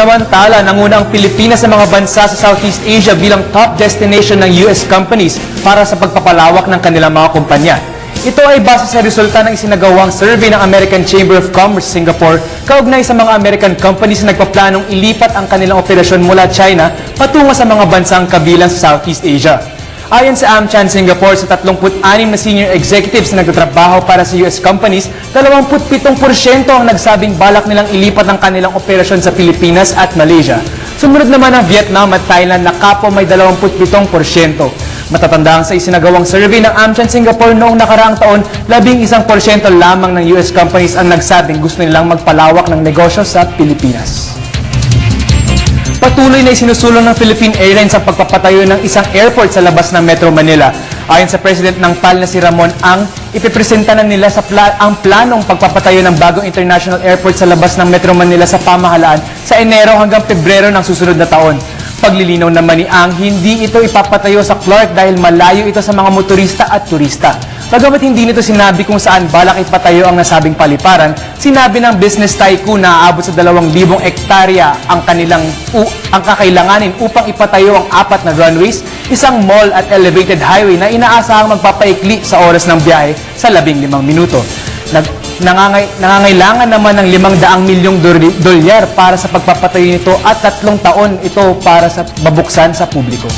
Samantala, nanguna ang Pilipinas sa mga bansa sa Southeast Asia bilang top destination ng US companies para sa pagpapalawak ng kanilang mga kumpanya. Ito ay base sa resulta ng isinagawang survey ng American Chamber of Commerce Singapore kaugnay sa mga American companies na nagpaplanong ilipat ang kanilang operasyon mula China patungo sa mga bansang kabilang sa Southeast Asia. Ayon sa AmCham Singapore, sa 36 na senior executives na nagtatrabaho para sa US companies, 27% ang nagsabing balak nilang ilipat ang kanilang operasyon sa Pilipinas at Malaysia. Sumunod naman ang Vietnam at Thailand na kapo may 27%. Matatandaan sa isinagawang survey ng AmCham Singapore noong nakaraang taon, 11% lamang ng US companies ang nagsabing gusto nilang magpalawak ng negosyo sa Pilipinas. Patuloy na isinusulong ng Philippine Airlines ang pagpapatayo ng isang airport sa labas ng Metro Manila. Ayon sa President ng PAL na si Ramon Ang, ipipresenta na nila sa pla- ang planong pagpapatayo ng bagong international airport sa labas ng Metro Manila sa pamahalaan sa Enero hanggang Pebrero ng susunod na taon. Paglilinaw naman ni Ang, hindi ito ipapatayo sa Clark dahil malayo ito sa mga motorista at turista. Bagamat hindi nito sinabi kung saan balak ipatayo ang nasabing paliparan, sinabi ng business tycoon na aabot sa 2,000 ektarya ang kanilang u, ang kakailanganin upang ipatayo ang apat na runways, isang mall at elevated highway na inaasahang magpapaikli sa oras ng biyahe sa 15 minuto. Nag, nangangay, nangangailangan naman ng 500 milyong dolyar para sa pagpapatayo nito at tatlong taon ito para sa babuksan sa publiko.